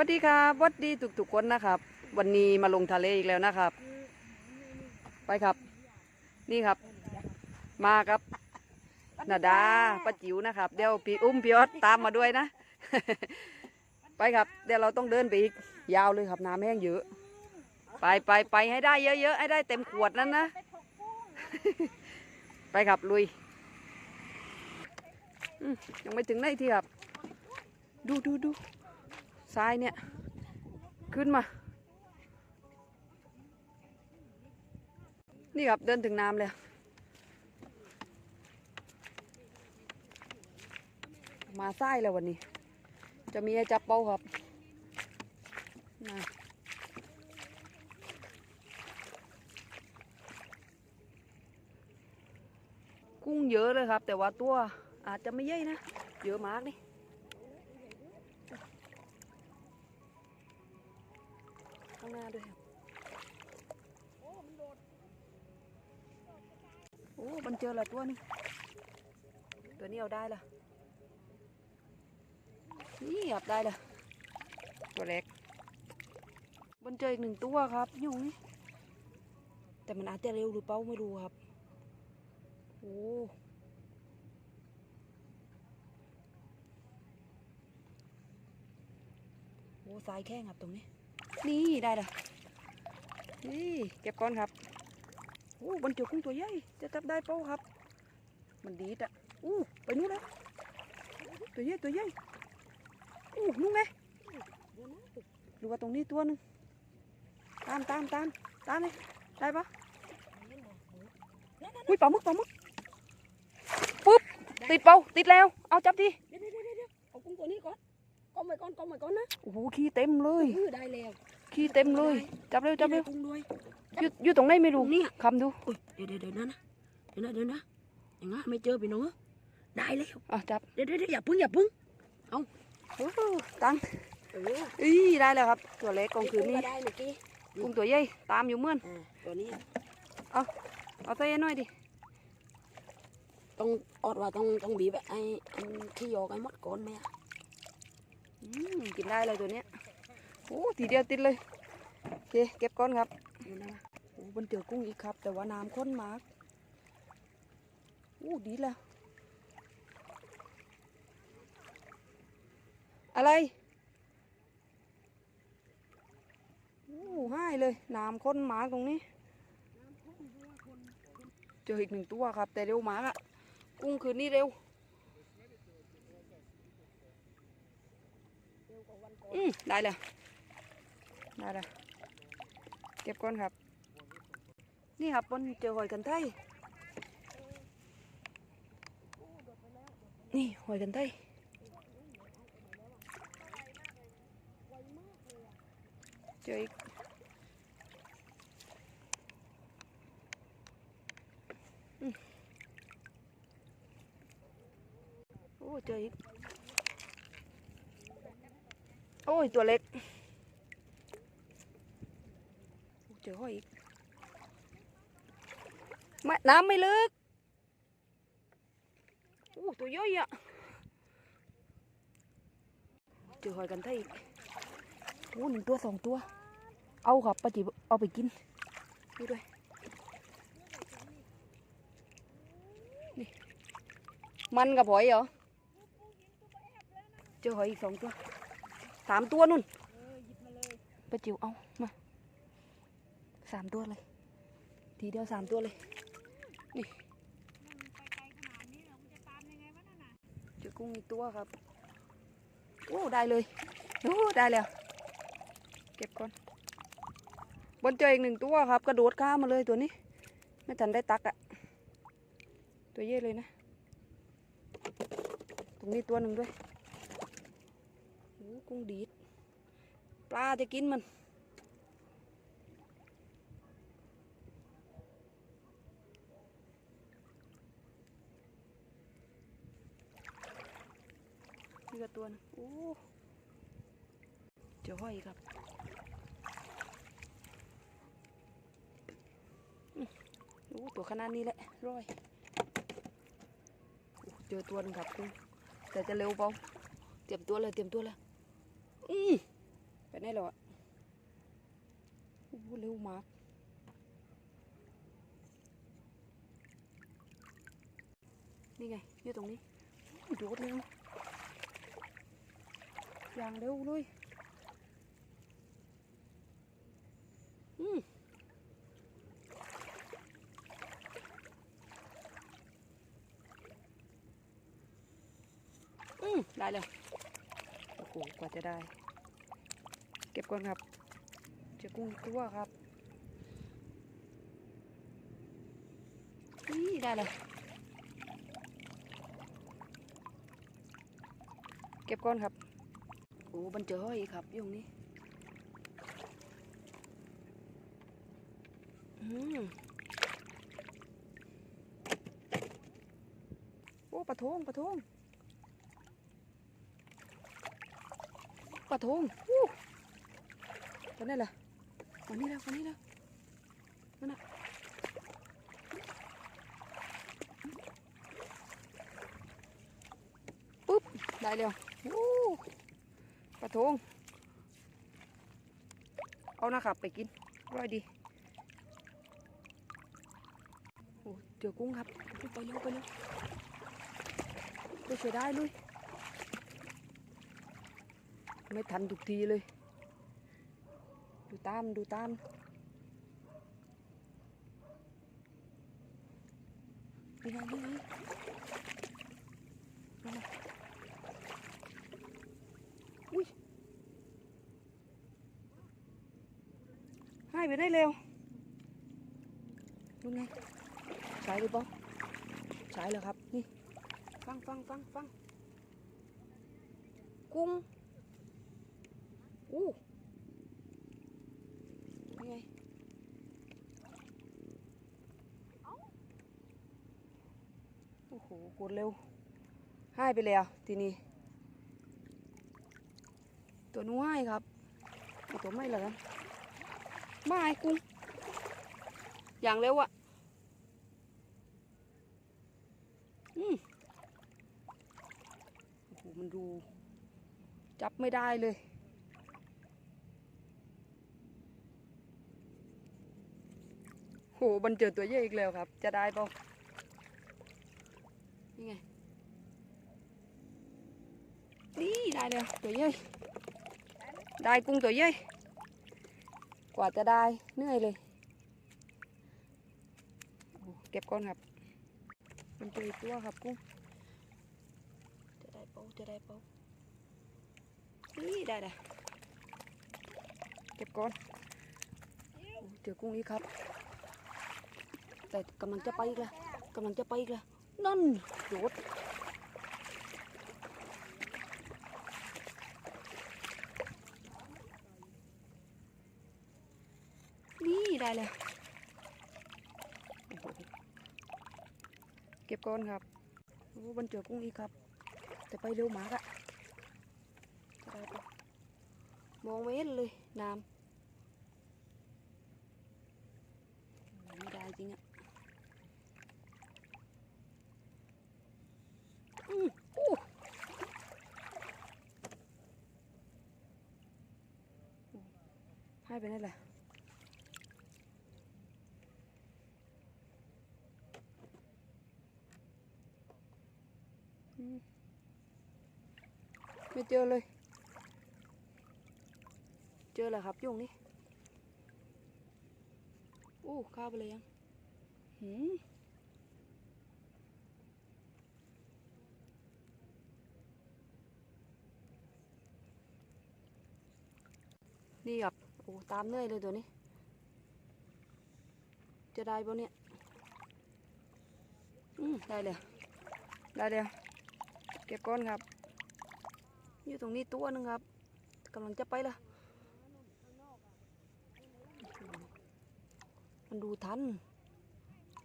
วัสดีครับสวัสดีทุกๆคนนะครับ วันนี้มาลงทะเลอีกแล้วนะครับ ไปครับ นี่ครับ มาครับนาดาป้าจิ๋วนะครับ เดี๋ยวพี่อุ้มพี่ออดตามมาด้วยนะ ไปครับ เดี๋ยวเราต้องเดินไปอีกยาวเลยครับน้ำแห้งเยอะ ไปไปไปให้ได้เยอะๆให้ได้เต็มขวดนั้นนะ ไปครับลุยยังไม่ถึงไหนที่ครับ ดูดูดู ซ้ายเนี่ย ขึ้นมา นี่ครับเดินถึงน้ำเลยมาซ้ายแล้ววันนี้ จะมีให้จับเป้าครับนะกุ้งเยอะเลยครับ แต่ว่าตัวอาจจะไม่เยอะนะ เยอะมากนี่ ด้วยครับโอ้ มันเจอละตัวนึงตัวนี้เอาได้ละนี่ครับได้ละตัวเล็ก มันเจออีกหนึ่งตัวครับอยู่นี่ แต่มันอาจจะเร็วหรือเปล่าไม่รู้ครับ โอ้โหสายแข้งครับตรงนี้ นี่ได้ละนี่เก็บก่อนครับโอ้บรรจุกุ้งตัวใหญ่จะจับได้เปล่าครับ มันดีดอะอู้ไปนู่นแล้วตัวใหญ่ตัวใหญ่อู้นู่นไงดูว่าตรงนี้ตัวหนึงตามตามตามตามเลยได้ปะอุ้ยปลาหมึกปลาหมึกปุ๊บติดเปล่าติดแล้ว เอาจับทีเดี๋ยวเดี๋ยวเดี๋ยวเอากุ้งตัวนี้ก่อน ก้มไปก่อนก้มไปก่อนนะโอ้โหขี้เต็มเลยเออได้แล้วขี้เต็มเลยจับเร็วจับเร็วกุ้งด้วย อยู่อยู่ตรงไหนไม่รู้ตรงนี้คำดูอุ้ยเดี๋ยวเดี๋ยวเดี๋ยวนะนะเดี๋ยวนะเดี๋ยวนะอย่างงั้นไม่เจอพี่น้องเอ้ยได้แล้วอะจับเดี๋ยวเดี๋ยวเดี๋ยวอย่าพึ่งอย่าพึ่งโอ้โหตังเอออีได้แล้วครับตัวเล็กกองคืนนี้ก็ได้เมื่อกี้กุ้งตัวใหญ่ตามอยู่เหมื่อนอ่าตัวนี้เอาใส่หน่อยดิต้องอดว่าต้องต้องบีบไอ้อันขี้โยกไอ้มดก่อนไหมอะอืม กินได้เลยตัวเนี้ยโอ้ทีเดียวติดเลยโอเคเก็บก้อนครับดูนะโอ้มันเจอกุ้งอีกครับ แต่ว่าน้ำข้นมากโอ้ดีแล้วอะไรโอ้ให้เลยน้ำข้นมากตรงนี้ เจออีกหนึ่งตัวครับ แต่เร็วมากอะกุ้งคืนนี้เร็ว อืมได้แล้วได้แล้วเก็บก่อนครับ นี่ครับมันเจอหอยกันไทยนี่หอยกันไทยเจออีกอืมโอ้เจออีก โอ้ย ตัวเล็ก เจอหอยอีกไม่น้ำไม่ลึกโอ้ตัวย่อยอะเจอหอยกันไทยอีกโอ้หนึ่งตัวสองตัว เอาครับปจิบเอาไปกินนี่ด้วยนี่มันกับหอยเหรอ เจอหอยอีกสองตัว สามตัวนุ่นป้าจิ๋วเอามาสามตัวเลย ทีเดียวสามตัวเลย นี่เจอกุ้งอีกตัวครับ โอ้ ได้เลยโอ้ได้แล้ว เก็บก่อนบนเจออีกหนึ่งตัวครับ กระโดดข้ามมาเลยตัวนี้ ไม่ทันได้ตักอะตัวเย่เลยนะ ตรงนี้ตัวหนึ่งด้วยโอ้ กุ้งดีด ปลาจะกินมันนี่ก็ตัวนึงโอ้เจอห้อยครับโอ้ตัวขนาดนี้แหละร้อยเจอตัวหนึงครับคุณแต่จะเร็วเปล่าเตรียมตัวเลยเตรียมตัวเลย อืมไหนเหรอโอ้โหเร็วมากนี่ไงอยู่ตรงนี้โดดเร็วอย่างเร็วเลยอืมอืมได้แล้วโอ้โห กว่าจะได้ เก็บก่อนครับเจอกุ้งอีกตัวครับนี่ได้เลยเก็บก่อนครับโอ้มันเจอห้อยอีกครับอยู่ตรงนี้อืมโอ้ปลาทงปลาทง ปลาทงอู้ตัวนี้แหละวันนี้แล้ววันนี้แล้วนั่นน่ะปุ๊บ ได้แล้วอู้ปลาทงเอานะครับไปกินอร่อยดีโอ้เจอกุ้งครับไปเร็วไปเร็วไปช่วยได้เลย ไม่ทันทุกทีเลย ดูตามดูตาม นี่ไงนี่ไงนั่นน่ะอุ้ยหายไปได้เร็วดูไงใช้หรือเปล่าใช้แล้วครับ นี่ ฟังฟังฟังฟังกุ้ง อู้นี่ไงโอ้โหกดเร็วให้ไปแล้วทีนี้ ตัวนู้นให้ครับ ตัวไม่เลยไม่กุ้งอย่างเร็วอะอืมโอ้โห มันดู จับไม่ได้เลย โหบันเจอตัวใหญ่อีกแล้วครับ จะได้ปล่านี่ไง นี่ได้แล้วตัวใหญ่ได้กุ้งตัวใหญ่กว่าจะได้เหนื่อยเลย เก็บก่อนครับ มันเจออีกตัวครับกุ้ง จะได้เปล่าจะได้เปล่านี่ได้แล้วเก็บก่อนเจอกุ้งอีกครับ แต่กำลังจะไปอีกแล้วกำลังจะไปอีกแล้วนั่นโดดนี่ได้แล้วเก็บก่อนครับโอ้บรรเจอกุ้งอีกครับ แต่ไปเร็วมากอะจะได้ปะมองไม่เห็นเลยน้ำไม่ได้จริงอะ อืมอู้ให้ ไปนั่นแหละไม่เจอเลย เจอแล้วครับยุงนี่อู้ข้าไปเลยยังหืมนี่ครับ โอ้ตามเนื่อยเลยตัวนี้ จะได้ปะเนี่ย อืมได้เลยได้เลยเก็บก้อนครับ อยู่ตรงนี้ตัวหนึงครับกำลังจะไปละมันดูทัน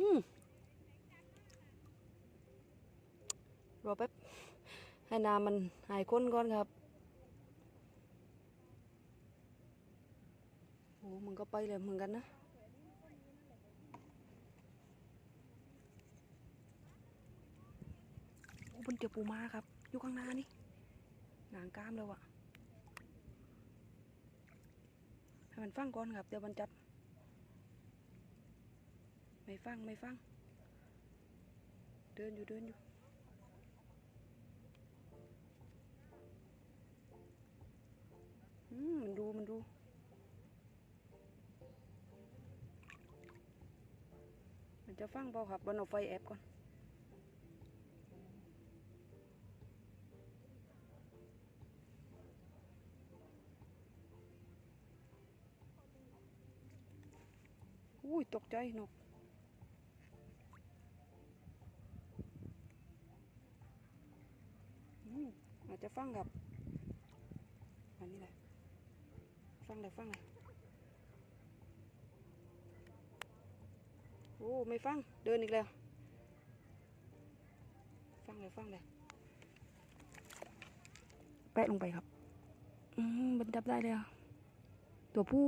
อืมรอแป๊บให้น้ำมันหายข้นก่อนครับ โอ้มันก็ไปเลยเหมือนกันนะ โอ้บนเจอปูมาครับ อยู่ข้างหน้านี่หนางก้ามแล้วอะให้มันฟังก่อนครับ เดี๋ยวมันจับไม่ฟังไม่ฟัง เดินอยู่เดินอยู่อืมมันดูมันดู มันจะฟังเปล่าครับบนเอาไฟแอบก่อนอุ้ยตกใจนกอืมอาจจะฟังครับอันนี้แหละฟังเลยฟังเลยโอ้ ไม่ฟัง เดินอีกแล้ว ฟังเลยฟังเลยแปะลงไปครับ อืมมันดับได้เลยอะตัวผู้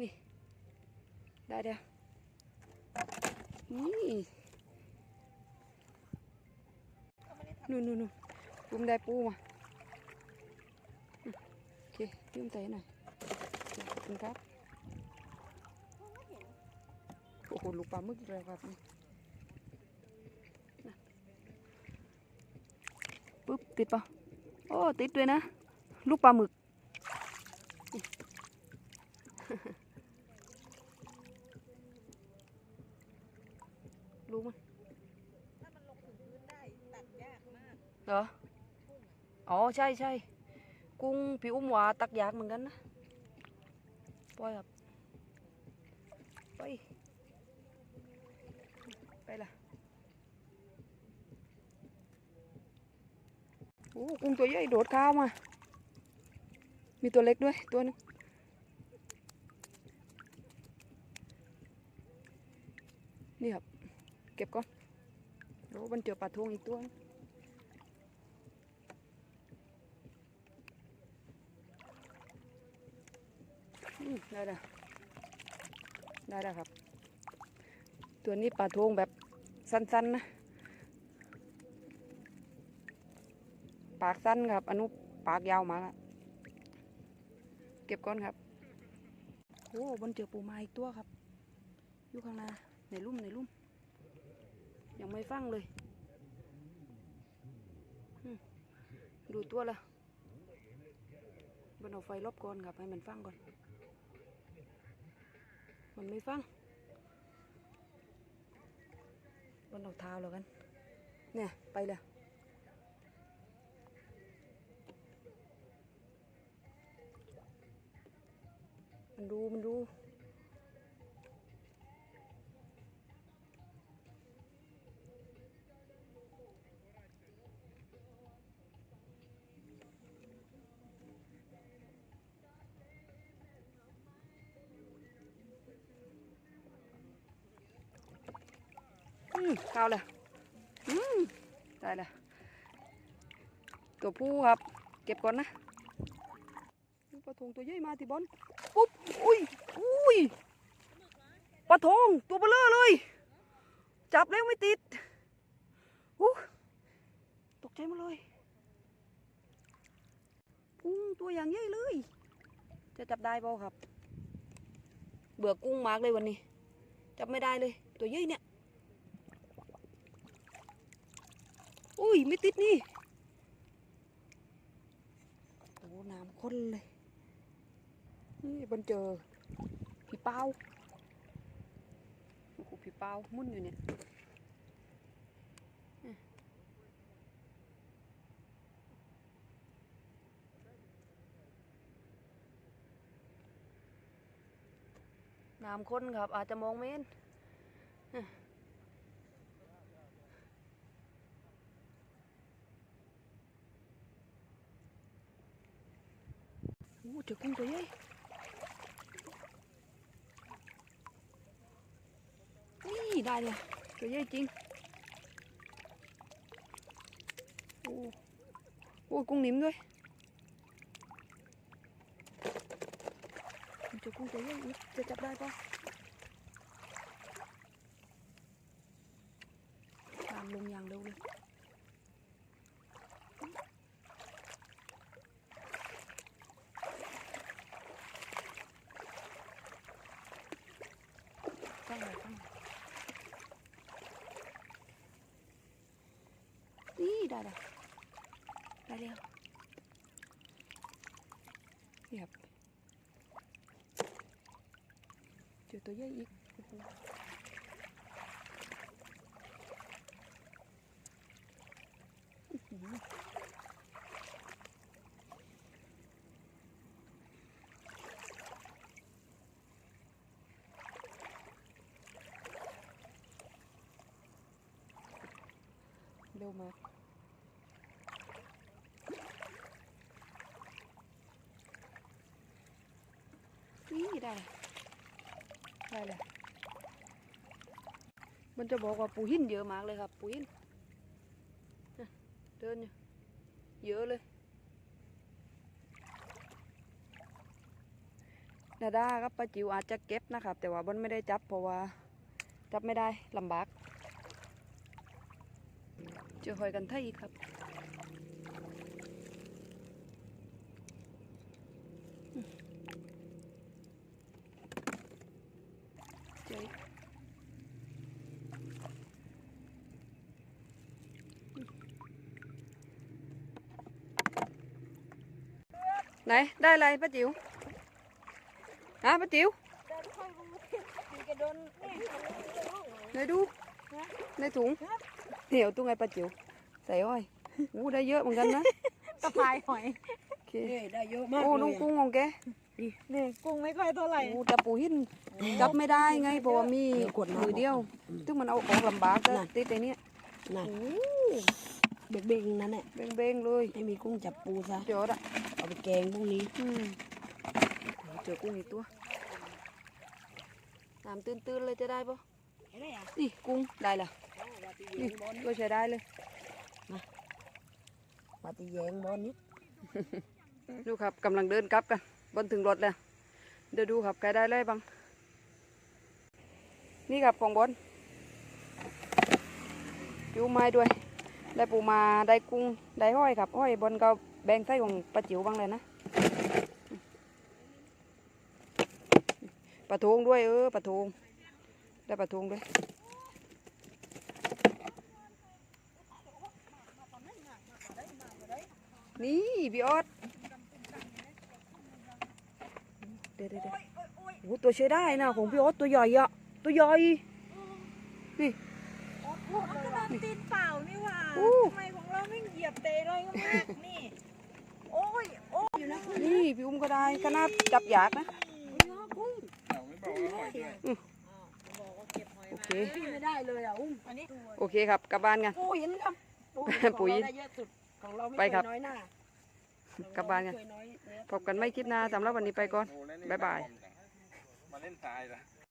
นี่ ได้เดียวนี่นู่นนู่นนู่นลุมได้ปูมา โอเคยืมใจหน่อยขอบคุณครับ โอ้โหลูกปลาหมึกอีกแล้วครับนี่นะปุ๊บติดปะโอ้ติดด้วยนะ ลูกปลาหมึกรู้มันถ้ามันลงถึงพื้นได้ตัดยากมากเหรอ อ๋อ ใช่ใช่กุ้งผิวอุ้มหวาตักยากเหมือนกันนะปล่อยครับไป ไปละโอ้กุ้งตัวใหญ่โดดข้าวมา มีตัวเล็กด้วยตัวนึงนี่ครับ เก็บก่อนโอ้มันเจอปลาทวงอีกตัวได้แล้วได้แล้วครับ ตัวนี้ปลาทงแบบสั้นๆนะ ปากสั้นครับ อนุปากยาวมากอะเก็บก้อนครับ โอ้บนเจอปูมาอีกตัวครับ อยู่ข้างหน้าในลุ่มในลุ่ม ยังไม่ฟังเลยดูตัวละบนเอาไฟลบก่อนครับให้มันฟังก่อน มันไม่ฟัง บนรองเท้าแล้วกัน เนี่ย ไปเลยมันดู มันดู เข้าเลยอืมได้เลยตัวผู้ครับ เก็บก่อนนะปลาทงตัวใหญ่มาที่บอลปุ๊บอุ้ยอุ้ยปลาทงตัวเบลอเลย จับแล้วไม่ติดอู้ตกใจมาเลยกุ้งตัวอย่างใหญ่เลย จะจับได้เปล่าครับ เบื่อกุ้งมากเลยวันนี้ จับไม่ได้เลย ตัวใหญ่เนี่ย อุ้ยไม่ติดนี่โอ้น้ำข้นเลย นี่บันเจอผีเป้าโอ้โหผีเป้ามุ่นอยู่เนี่ยน้ำข้นครับอาจจะมองไม่เห็น โอ้เจอกุ้งตัวใหญ่นี่ได้เลยตัวใหญ่จริง โอ้โอ้กุ้งนิ่มด้วยเจอกุ้งตัวใหญ่อุ๊ยจะจับได้ปะตามลงอย่างเร็วเลย ได้ละได้แล้วนี่ครับเจอตัวใหญ่อีกโอ้โหอื้อหือเร็วมากนี่ได้ละได้เลยมันจะบอกว่าปูหินเยอะมากเลยครับ ปูหินเดินอยู่เยอะเลยดาด้ากับป้าจิ๋วอาจจะเก็บนะครับ แต่ว่าบนไม่ได้จับเพราะว่า จับไม่ได้ลำบากเจอหอยกันไทยครับอืมเจออีกอืม ไหนได้อะไรป้าจิ๋วฮะป้าจิ๋วเดินค่อยรู้มีกระโดนนี่ไหนดูในถุงเดี๋ยวตู้ไงป้าจิ๋วใส่อ้อยอู้ได้เยอะเหมือนกันนะกระพายหอยโอเคนี่ได้เยอะมากโอ้เลลุงยกุ้อะงของแกนี่กุ้งไม่ค่อยเท่าไหร่โอ้จับปูหินจับไม่ได้ไงเพราะว่ามีเดี๋ยวกดน้ำมือเดียวอืมซึ่งมันเอาออกลำบากก็น่ะติดไอ้เนี้ยนั่นโอ้เบ้งๆนั่นแหละเบ้งๆเลยให้มีกุ้งจับปูซะเจอดอะ เอาไปแกงพรุ่งนี้อืมเจอกุ้งอีกตัวน้ำตื้นๆเลยจะได้ปะนี่กุ้งได้ละนี่ก็ใช้ได้เลยปาติแยงบอลนิดดูครับกำลังเดินกลับกันบนถึงรถแล้วเดี๋ยวดูครับใครได้เลยบ้างนี่ครับของบนจูไม้ด้วย ได้ปูมาได้กุ้งได้ห้อยครับห้อยบนก็ แบ่งไส้ของปลาจิ๋วบ้างเลยนะปลาทูงด้วยเออปลาทูงได้ปลาทูงด้วยนี่พี่ออสเดี๋ยวเดี๋ยวเดี๋ยวโอ้ตัวใช้ได้นะของพี่ออสตัวใหญ่อะตัวใหญ่มันก็นอนตีนเปล่านี่หว่าอู้ทำไมของเราไม่เหยียบเตะเลยก็มากนี่โอ้ยโอ้ย นี่พี่อุ้มก็ได้ขนาดจับอยากนะอ้าวบอกว่าเก็บหอยโอมาเคไม่ได้เลยอะอุ้มอันนี้โอเคครับกลับบ้านกันปูหินครับปูหินของเราได้เยอะสุดของเราไม่ไปครับเคยน้อยหน้ากลับบ้านกันเคยอยเยอะพบกันไม่คลิปหน้าสำหรับวันนี้ไปก่อนบ๊ายบายมาเล่นทรายละ